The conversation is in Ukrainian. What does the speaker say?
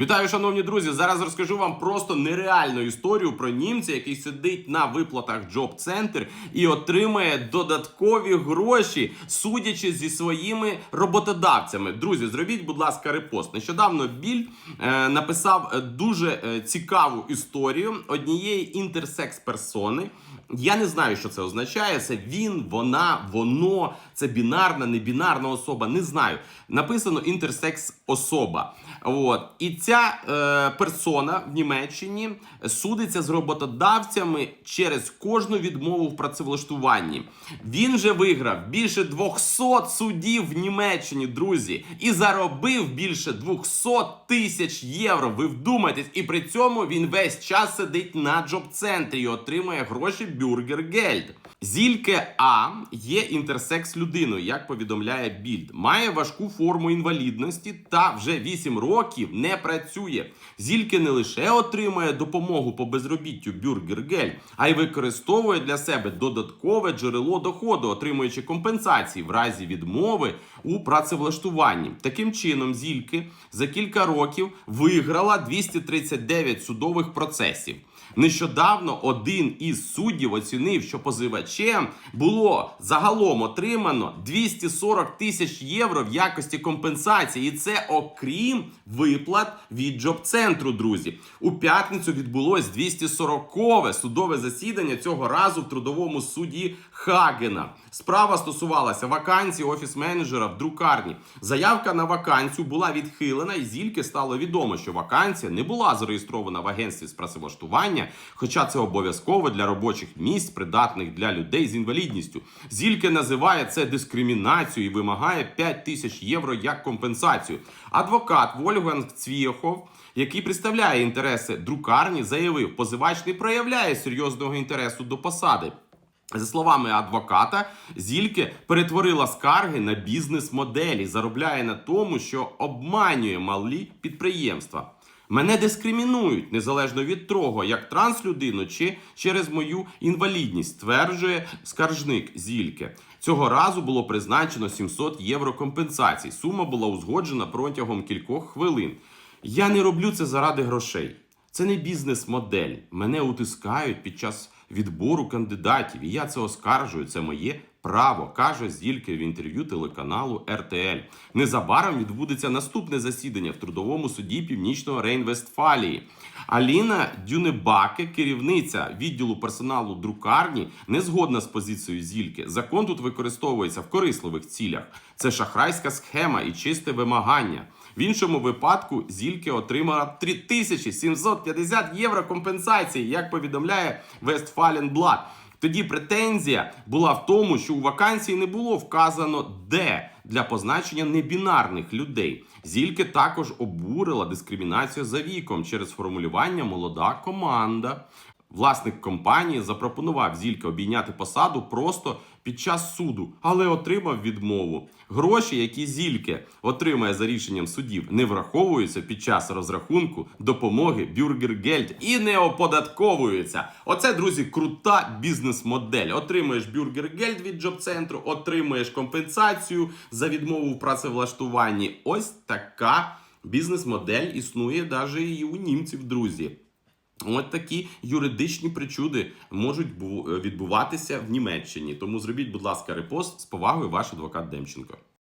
Вітаю, шановні друзі! Зараз розкажу вам просто нереальну історію про німця, який сидить на виплатах Job Center і отримує додаткові гроші, судячи зі своїми роботодавцями. Друзі, зробіть, будь ласка, репост. Нещодавно Біль е, написав е, дуже е, цікаву історію однієї інтерсекс персони. Я не знаю, що це означає. Це він, вона, воно, це бінарна, небінарна особа. Не знаю. Написано інтерсекс особа. От і ця е, персона в Німеччині судиться з роботодавцями через кожну відмову в працевлаштуванні. Він же виграв більше 200 судів в Німеччині, друзі, і заробив більше 200 тисяч євро. Ви вдумайтесь, і при цьому він весь час сидить на джоб-центрі і отримує гроші бюргергельд. Зільке А є інтерсекс людиною, як повідомляє Більд. Має важку форму інвалідності та вже 8 років не працює. Зільке не лише отримує допомогу по безробіттю бюргергель, а й використовує для себе додаткове джерело доходу, отримуючи компенсації в разі відмови у працевлаштуванні. Таким чином, Зільке за кілька років виграла 239 судових процесів. Нещодавно один із суддів оцінив, що позивачем було загалом отримано 240 тисяч євро в якості компенсації, і це окрім виплат від джоб-центру. Друзі, у п'ятницю відбулось 240-ве судове засідання цього разу в трудовому суді Хагена. Справа стосувалася вакансії офіс-менеджера в друкарні. Заявка на вакансію була відхилена, і зільки стало відомо, що вакансія не була зареєстрована в агентстві з працевлаштування, хоча це обов'язково для робочих місць, придатних для людей з інвалідністю. Зільке називає це дискримінацією і вимагає 5 тисяч євро як компенсацію. Адвокат Вольфганг Цвієхов, який представляє інтереси друкарні, заявив, позивач не проявляє серйозного інтересу до посади. За словами адвоката, Зільке перетворила скарги на бізнес-моделі, заробляє на тому, що обманює малі підприємства. Мене дискримінують незалежно від того, як транслюдину чи через мою інвалідність, стверджує скаржник Зільке. Цього разу було призначено 700 євро компенсацій. Сума була узгоджена протягом кількох хвилин. Я не роблю це заради грошей. Це не бізнес-модель. Мене утискають під час відбору кандидатів, і я це оскаржую. Це моє право, каже Зільке в інтерв'ю телеканалу РТЛ. Незабаром відбудеться наступне засідання в трудовому суді Північного Рейн-Вестфалії. Аліна Дюнебаке, керівниця відділу персоналу друкарні, не згодна з позицією Зільки. Закон тут використовується в корисливих цілях. Це шахрайська схема і чисте вимагання. В іншому випадку Зільке отримала 3750 євро компенсації, як повідомляє Вестфаленблад. Тоді претензія була в тому, що у вакансії не було вказано де для позначення небінарних людей. Зільки також обурила дискримінацію за віком через формулювання молода команда. Власник компанії запропонував Зільке обійняти посаду просто під час суду, але отримав відмову. Гроші, які Зільке отримає за рішенням судів, не враховуються під час розрахунку допомоги Бюргергельд і не оподатковуються. Оце, друзі, крута бізнес-модель. Отримуєш Бюргергельд від джоб-центру, отримуєш компенсацію за відмову в працевлаштуванні. Ось така бізнес-модель існує навіть і у німців, друзі. От такі юридичні причуди можуть відбуватися в Німеччині. Тому зробіть, будь ласка, репост з повагою, ваш адвокат Демченко.